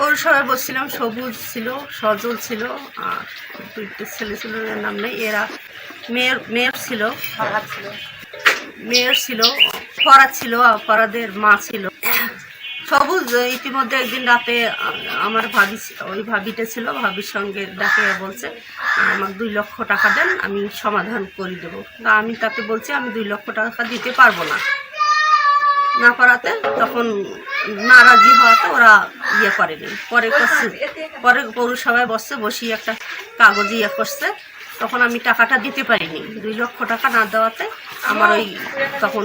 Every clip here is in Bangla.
পৌরসভায় বসছিলাম সবুজ ছিল সজল ছিল আর দুইটা ছেলে ছিল এর নাম নেই এরা মেয়ের মেয়ের ছিল। মেয়ের ছিল ফরাদ ছিল আর ফরাদের মা ছিল। সবুজ ইতিমধ্যে একদিন রাতে আমার ভাবি ওই ভাবিটা ছিল ভাবির সঙ্গে ডাকে বলছে আমার দুই লক্ষ টাকা দেন আমি সমাধান করে দেবো। তা আমি তাকে বলছি আমি দুই লক্ষ টাকা দিতে পারব না। না করাতে তখন নারাজি হওয়াতে ওরা ইয়ে করেনি। পরে করছে। পরে পৌরসভায় বসছে বসিয়ে একটা কাগজ ইয়ে করছে। তখন আমি টাকাটা দিতে পারিনি। দুই লক্ষ টাকা না দেওয়াতে আমার ওই তখন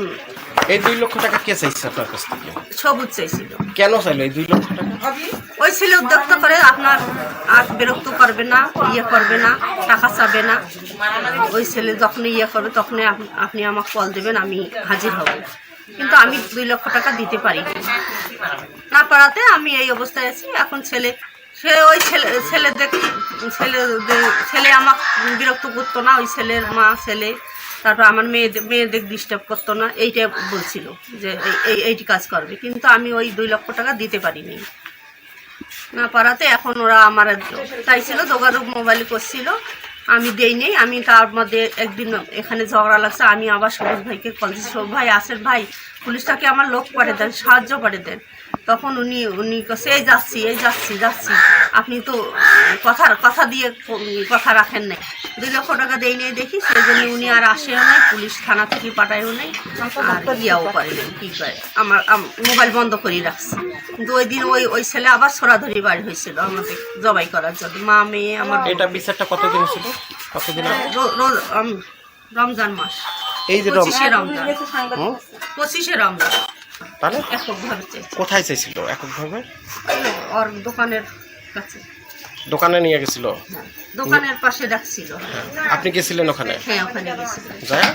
এই দুই লক্ষ টাকা কে চাইছে আপনার কাছ থেকে? সবুজ চাইছিল। কেন চাইলো এই দুই লক্ষ টাকা? ওই ছেলে উদ্যোক্তা করে আপনার আর বিরক্ত করবে না ইয়ে করবে না টাকা চাবে না। ওই ছেলে যখন ইয়ে করবে তখনই আপনি আমাকে কল দেবেন আমি হাজির হব। কিন্তু আমি দুই লক্ষ টাকা দিতে পারিনি না পারাতে আমি এই অবস্থায় আছি। এখন ছেলে, সে ওই ছেলে ছেলে দেখ, ছেলে ছেলে আমাকে বিরক্ত করতো না। ওই ছেলের মা, ছেলে, তারপর আমার মেয়ে মেয়েদের ডিস্টার্ব করতো না। এইটা বলছিল যে এই- এই, এইটি কাজ করবে। কিন্তু আমি ওই দুই লক্ষ টাকা দিতে পারিনি। না পারাতে এখন ওরা আমার চাইছিল দোকান মোবাইল করছিল। আমি দেই নেই, আমি তার মধ্যে একদিন এখানে ঝগড়া লাগছে, আমি আবার সবুজ ভাইকে কল দিচ্ছি, সবুজ ভাই আসেন ভাই, পুলিশটাকে আমার লোক করে দেন, সাহায্য করে দেন। তখন উনি উনি কছে এই যাচ্ছি এই যাচ্ছি যাচ্ছি। আপনি তো কথার কথা দিয়ে কথা রাখেন নাই। দুই লক্ষ টাকা দেই নিয়ে দেখি সেই জন্য উনি আর আসেও নাই পুলিশ থানা থেকে পাঠায়ও নাই আর ইয়াও করে নাই কি করে? আমার মোবাইল বন্ধ করে রাখছে। কিন্তু ওই দিন ওই ওই ছেলে আবার সরাধরি বাড়ি হয়েছিল আমাদের জবাই করার জন্য। মা মেয়ে আমার এটা বিচারটা কতদিন ছিল কতদিন? রোজ রমজান মাস। এই যে পঁচিশে রমজান। পঁচিশে রমজান। তাহলে? এককভাবে কোথায় চাইছিল? এককভাবে ওর দোকানের কাছে। দোকানে নিয়ে গেছিল? হ্যাঁ, দোকানের পাশে রাখছিল। আপনি গেছিলেন ওখানে? হ্যাঁ ওখানে গেছিল যায়?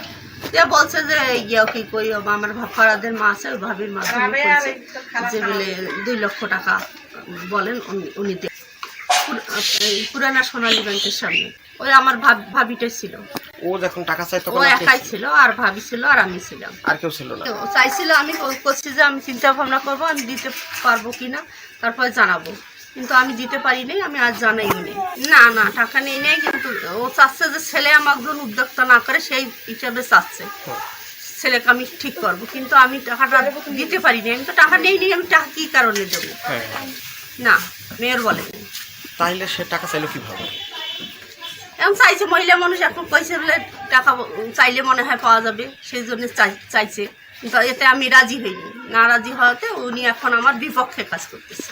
যে বলছে যে ইয়ে কি কই ও আমার ফরাদের মা আছে ওই ভাবির মাধ্যমে যে বলে দুই লক্ষ টাকা বলেন উনি- পুরানা সোনালী ব্যাংকের সামনে। ওই আমার ভাব- ভাবিটা ছিল। ও যখন টাকা চাই ও তখন একাই ছিল আর ভাবি ছিল আর আমি ছিলাম। আর কেউ ছিল না? তো ও চাইছিল আমি করছি যে আমি চিন্তা ভাবনা করব আমি দিতে পারব কিনা তারপরে জানাব। কিন্তু আমি দিতে পারি নাই আমি আজ জানাইও নেই। না না টাকা নেই নেই কিন্তু ও চাচ্ছে যে ছেলে আমার একজন উদ্যোক্তা না করে সেই হিসাবে চাচ্ছে। ছেলেকে আমি ঠিক করব কিন্তু আমি টাকাটা দিতে পারি পারিনি আমি তো টাকা নেই নি আমি টাকা কী কারণে দেবো? হ্যাঁ। না মেয়ের বলে তাহলে সে টাকা চাইলো কীভাবে? এখন চাইছে মহিলা মানুষ এখন কইছে বলে টাকা চাইলে মনে হয় পাওয়া যাবে সেই জন্য চাই- চাইছে। কিন্তু এতে আমি রাজি হইনি। না রাজি হওয়াতে উনি এখন আমার বিপক্ষে কাজ করতেছে।